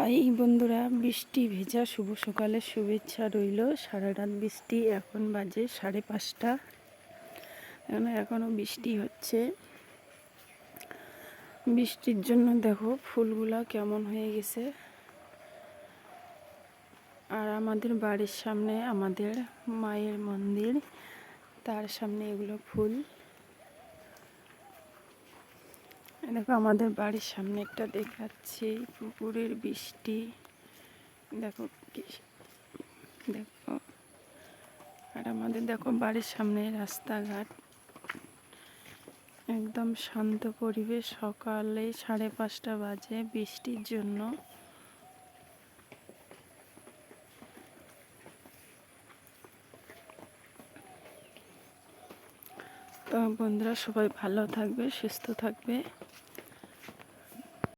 High বন্ধুরা, বৃষ্টি ভেজা শুভ সকালের শুভেচ্ছা রইল। সারা রাত বৃষ্টি, এখন বাজে সাড়ে পাঁচটা। এখন এখনও বৃষ্টি হচ্ছে। বৃষ্টির জন্য দেখো ফুলগুলা কেমন হয়ে গেছে। আর আমাদের বাড়ির সামনে আমাদের মায়ের মন্দির, তার সামনে এগুলো ফুল। দেখো আমাদের বাড়ির সামনে একটা দেখাচ্ছি, পুকুরের বৃষ্টি। দেখো দেখো। আর আমাদের দেখো বাড়ির সামনে রাস্তাঘাট। একদম শান্ত পরিবেশ, সকালে সাড়ে পাঁচটা বাজে বৃষ্টির জন্য। তো বন্ধুরা সবাই ভালো থাকবে, সুস্থ থাকবে।